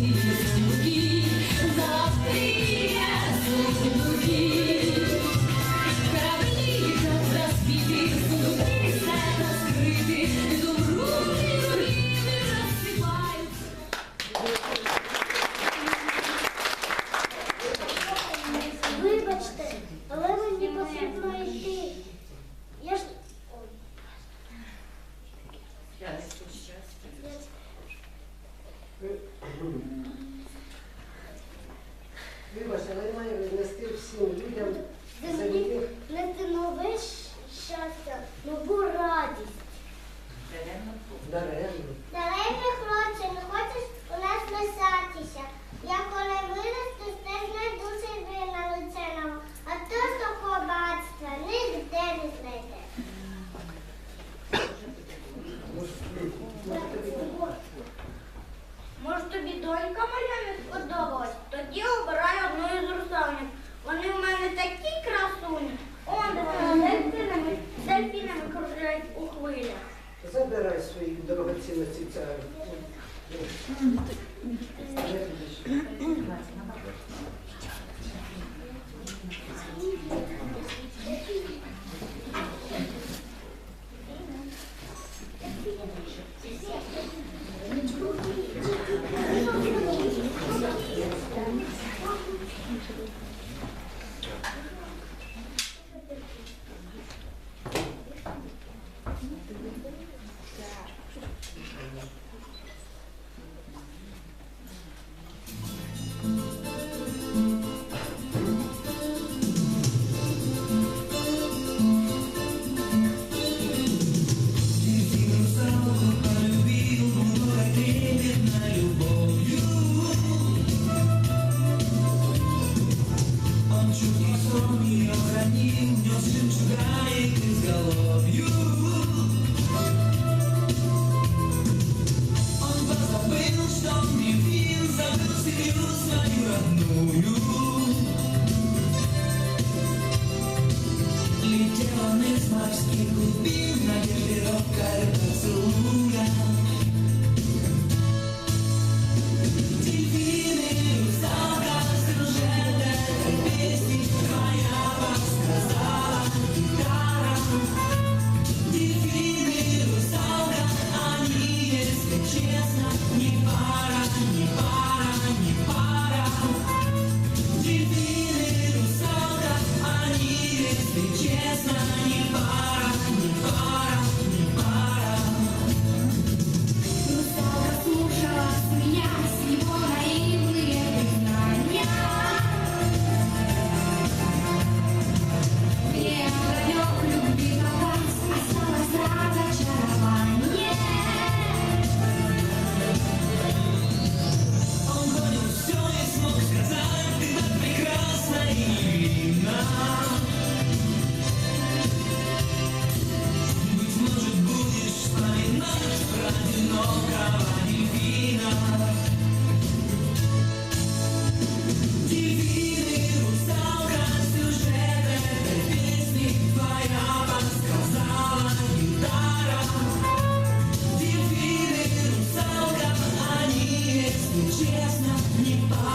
see you. праздновать не пора.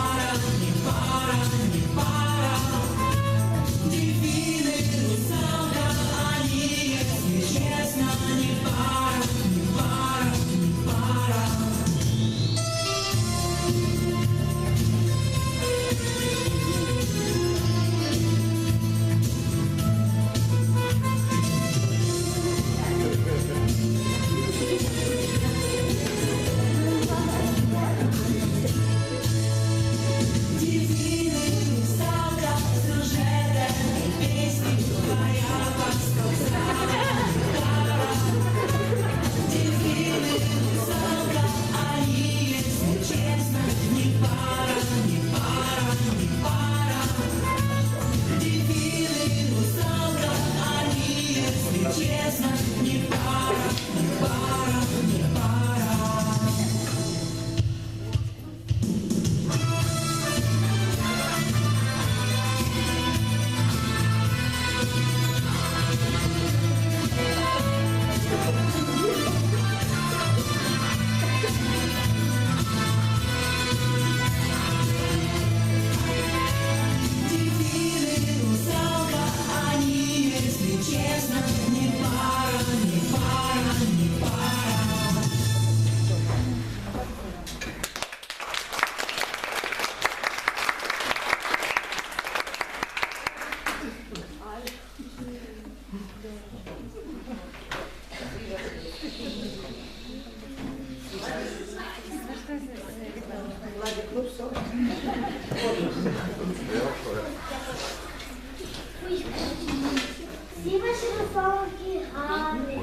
Русалки гарні.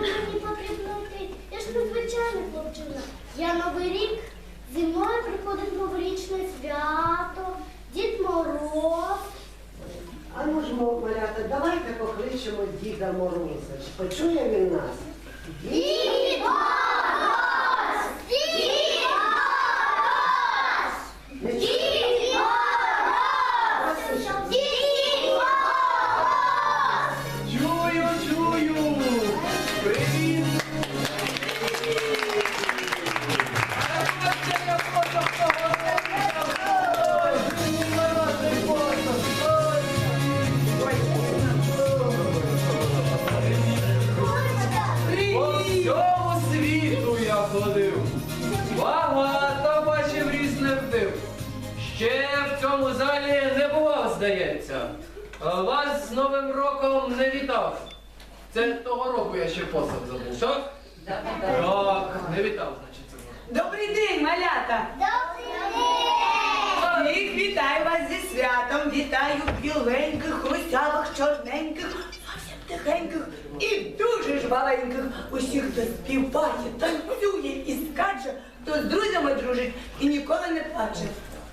Мені потрібно йти. Я ж незвичайна хлопчина. Я новий рік. Зимою приходить новорічне свято, Дід Мороз. А ну ж, малята, давайте покличемо Діда Мороза. Почує він нас? Дід здається. Вас з Новим роком не вітав. Це того року я ще посад забув, так? Так, не вітав, значить, цього. Добрий день, малята! Всіх вітаю вас зі святом, вітаю біленьких, русявих, чорненьких, зовсім тихеньких і дуже ж маленьких. Усіх, хто співає, танцює і скаче, хто з друзями дружить і ніколи не плаче.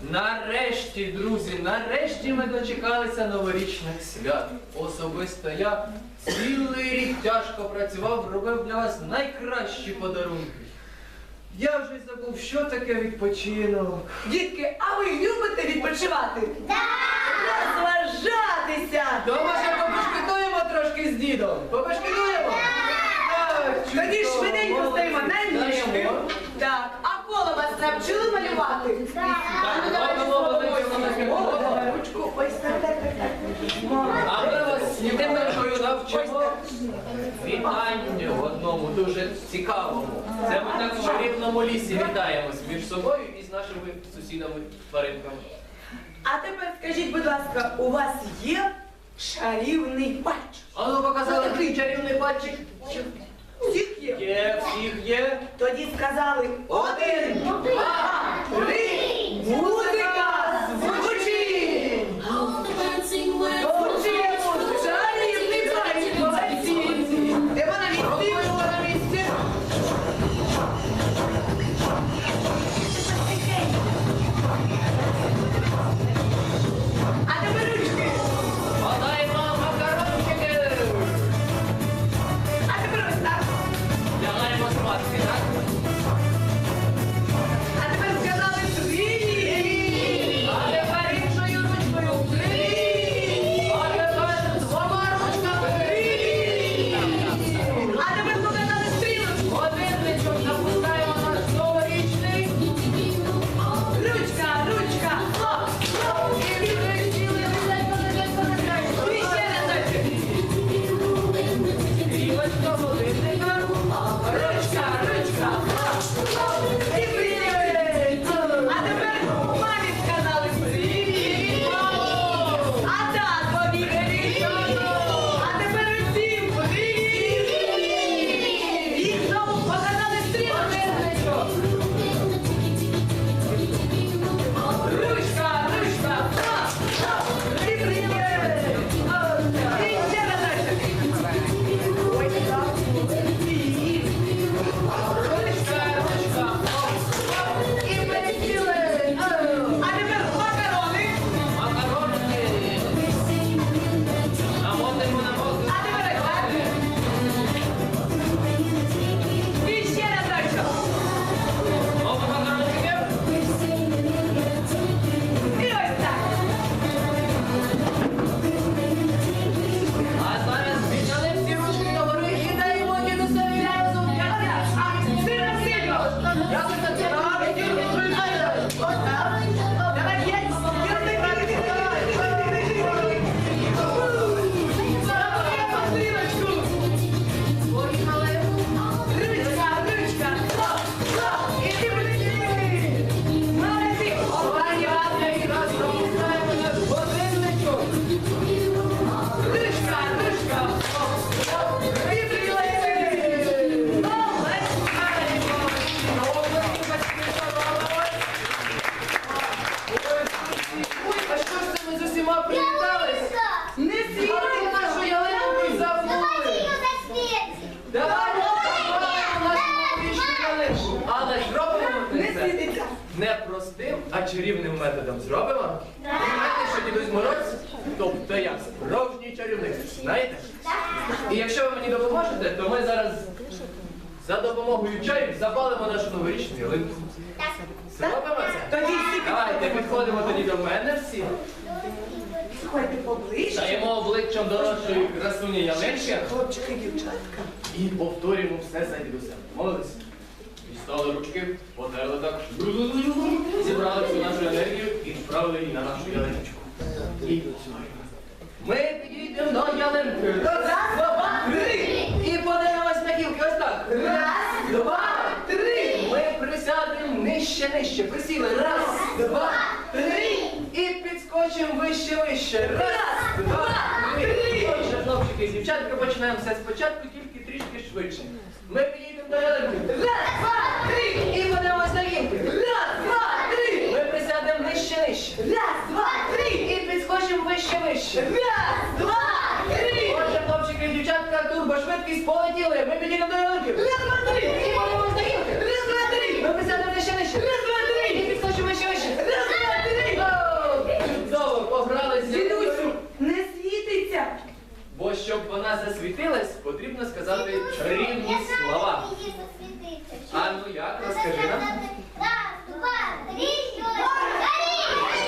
Нарешті, друзі, нарешті ми дочекалися новорічних свят. Особисто я цілий рік тяжко працював, робив для вас найкращі подарунки. Я вже забув, що таке відпочинок. Дітки, а ви любите відпочивати? Розважатися! То може побешкетуємо трошки з дідом? Побешкетуємо? Так, Тоді швиденько стаємо на молодці. Так, а коло вас навчили малювати? Так, велику Давай ручку. Ось так, так, так. А ми вас Євгенкою навчимо вітанню одному дуже цікавому. Це ми так в чарівному лісі вітаємось між собою і з нашими сусідами тваринками. А тепер скажіть, будь ласка, у вас є чарівний пальчик? А ну показали твій чарівний пальчик. Всіх є? Є, всіх є. Тоді сказали один, два, три, музика чарівним методом зробимо? Ви знаєте, що дідусь Мороз, тобто я справжній чарівник, знаєте? І якщо ви мені допоможете, то ми зараз за допомогою чаю запалимо нашу новорічну ялинку. Зробимо це? Тоді всі Давайте підходимо тоді до мене всі. підходьте поближче. Стаємо обличчям до нашої красуні ялинки Хлопчики, дівчатка. і повторюємо все за дідусем. Молились? Дістали ручки, потерли так, зібрали всю нашу енергію і відправили її на нашу ялиночку. І ми підійдемо до ялинки. Раз, два, три. І подивимось на гілки. Ось так. Раз, два, три. Ми присядемо нижче, нижче. Присіли. Раз, два, три. І підскочимо вище, вище. Раз, два, три. Отже, хлопчики і дівчатка, починаємо все спочатку, тільки трішки швидше. Ми підійдемо до ялинки. Раз, два, три. І подивимось на гілки. Раз, два, три. Ми присядемо нижче, нижче. Раз, два, три. І підскочимо вище. Раз, два, три. Отже, хлопчики і дівчатка, турбошвидкість полетіли. Ми підійдемо до ялинки. Раз, два, три. І подивимось на гілки. Раз, два, три. Ми присядемо нижче, нижче. Раз, два, три. І підскочимо вище, вище. Раз, два, три. О, Чудово, погралися. Дідусю, не світиться. Бо щоб вона засвітилась, потрібно сказати чарівні слова. А ну як, розкажи нам. Раз, два, три,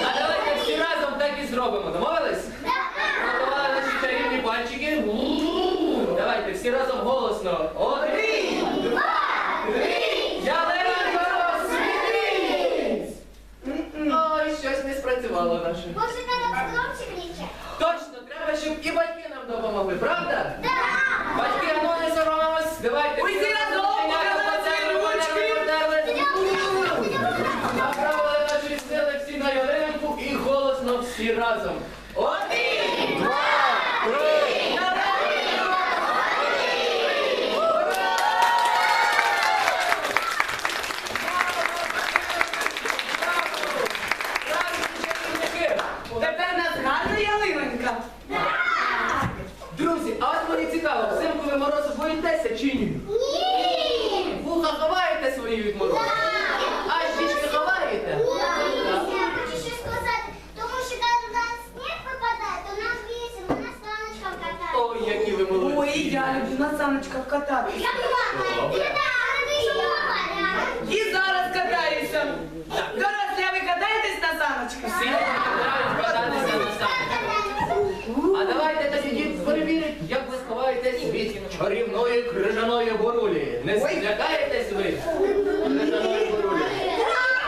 А давайте всі разом так і зробимо. Домовились? Готували наші чарівні пальчики. Давайте всі разом голосно. Один, два, три. Ялинко, світись! Ой, щось не спрацювало наше. Може, треба громче кричати? Точно, треба, щоб і батьки нам допомогли, правда? Батьки, а ну не соромимось. Давайте. Всі разом ручки. Направили наші сили всі на ялинку і голосно всі разом. Один, два, три. Тепер нас гарна ялинонька. Друзі, а от мені цікаво, взимку ви морозу боїтеся чи ні? Ні! Вуха ховаєте свої від морозу? А щічки ховаєте? Я хочу ще сказати, тому що коли на нас сніг випадає, то нам весело, на саночках катаємо. Ой, які ви молодці. Ой, я люблю на саночках кататися. Я плакаю, ти так, ти що плакаєш? І зараз катаюся. Дорослі, а ви катаєтесь на саночках? Всі мають кататися на санках. А давайте тоді дід перевірить, як ви сховаєтесь від чарівної крижаної борулі?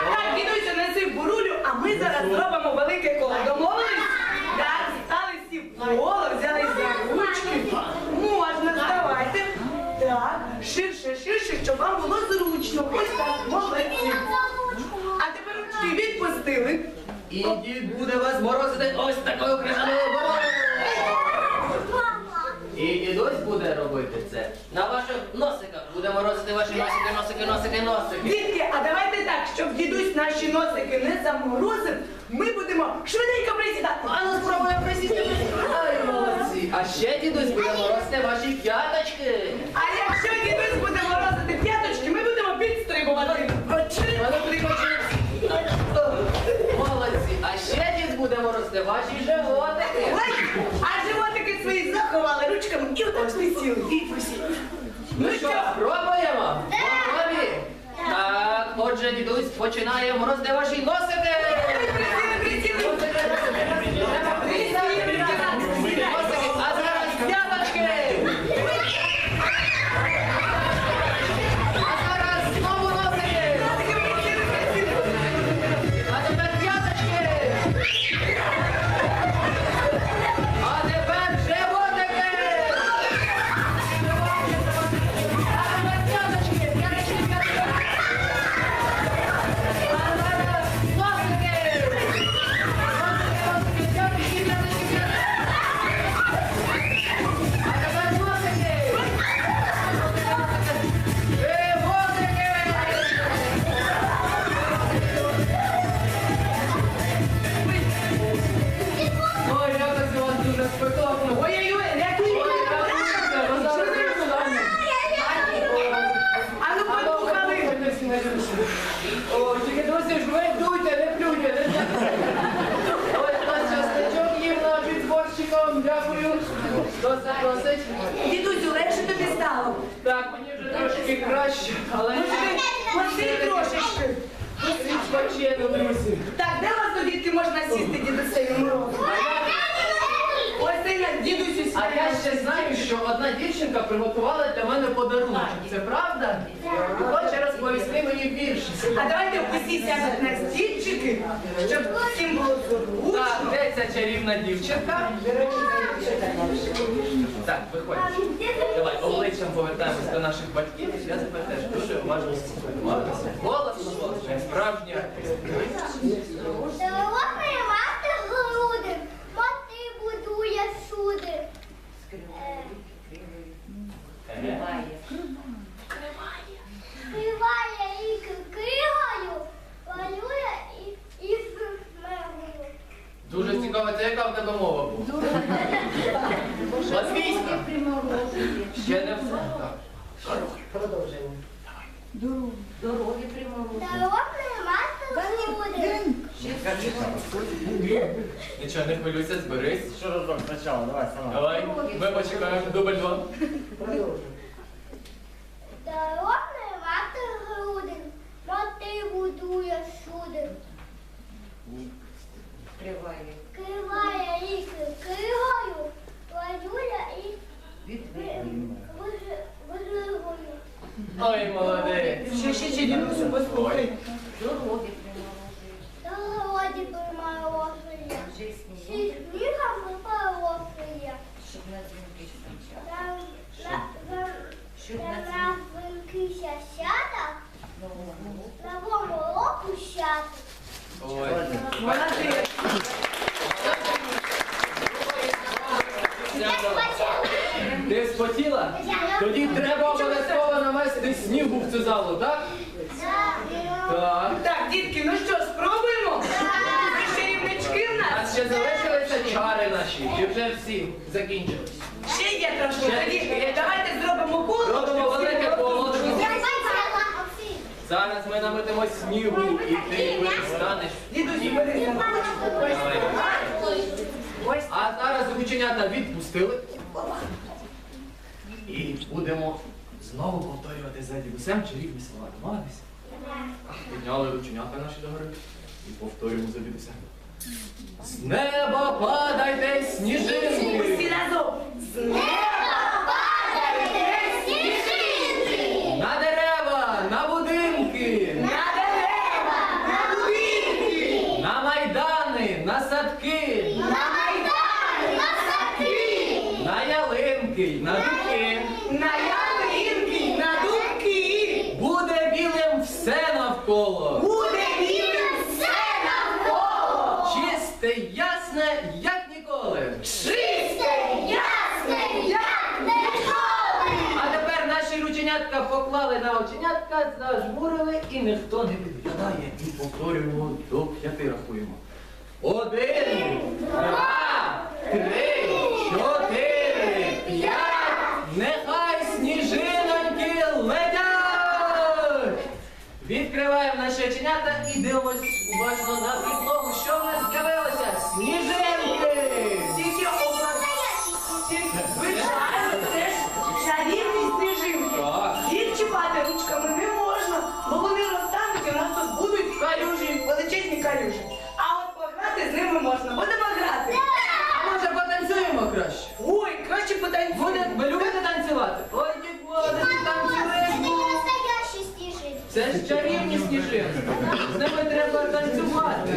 Так, дідуся, бурулю, а ми зараз зробимо велике коло. Домовились? Так, стали всі в коло, ручки. Можна, ставайте. Так, ширше, ширше, щоб вам було зручно. Ось так, молодці. А тепер ручки відпустили. І дід буде вас морозити ось такою крижаною борулею. І дідусь буде робити це. На ваших носиках буде морозити ваші носики, носики, носики. Дітки, а давайте так, щоб дідусь наші носики не заморозив, ми будемо швиденько присідати. А ну спробуємо присісти. Ай, молодці. А ще дідусь буде морозити ваші п'яточки. А якщо дідусь буде морозити п'яточки, ми будемо підстрибувати. Молодці. А ще дід буде морозити ваші животики. Ой, а животики свої заховали ручками і отак присіли. І присіли. Ну що, пробуємо? Готові? Так, отже, дідусь починає Хто? Дідусю, легше тобі стало. Так, мені вже трошки краще, але Може, ти трошечки. відпочину, друзі. Так, де вас тут, дітки, можна сісти, дідусеві морозу? Ось ти на дідусю А я ще знаю, що одна дівчинка приготувала для мене подарунок. Це правда? Хоче розповісти мені більше. А давайте усі сядуть на стільчики, щоб всім було Так, зручно. де ця чарівна дівчинка? Так, виходь. Давай, обличчям повертаємось до наших батьків. Я тебе теж дуже уважно слухаю. Голосно, голосно, справжня артистка. Соломія мати груди, мати будує суди. Е, Співає і кригою, малює і, і смегою. Дуже цікаво, це яка в тебе мова була? Латвійська? Ще не все. Так. Продовжуємо. Мати груди. Нічого, не хвилюйся, зберись. Еще разок сначала, давай сама. Давай, ми почекаємо. Дубль два. Продовжуємо. Соломія мати груди, мати будує суди. Криває і кригою, малює і. Ой, молодець. Ще, ще, ще, дідусю, послухай. На городі приморожує, всі снігом випорожує. На винки сята, новому року свято. Ой. Молодець. Ти спотіла? Тоді треба обов'язково навести снігу в цю залу, так? Так. Так, дітки, ну що, спробуємо? Ви ще рівнички в А нас? ще залишилися чари наші, чи вже всі закінчились? Ще є трошки. Ще Тоді є. давайте зробимо коло. Робимо велике коло. Я Зараз ми наметимо снігу і ти перестанеш. Дідусю, бери за. Ось. А зараз рученята відпустили. І будемо знову повторювати за дідусем чарівні слова. Домовились? Підняли рученята наші догори і повторюємо за дідусем. З неба падайте Усі сніжинки, разом. З неба падає сніжинки. на дерева, на будинки, На дерева, на будинки, на майдани, на садки, на майдан, на садки, на ялинки, на дуки. на ялинки, на дубки. Буде білим все навколо. Буде білим все навколо. Чисте, ясне, як ніколи. Чисте, ясне, як ніколи. А тепер наші рученятка поклали на оченятка, зажмурили і ніхто не підглядає. І повторюємо до п'яти рахуємо. Один, два, три, чотири, п'ять. Нехай сніжиноньки летять. Відкриваємо наші оченята і дивимось уважно на підлогу. Що в нас з'явилося? Сніжинки! Ними треба танцювати.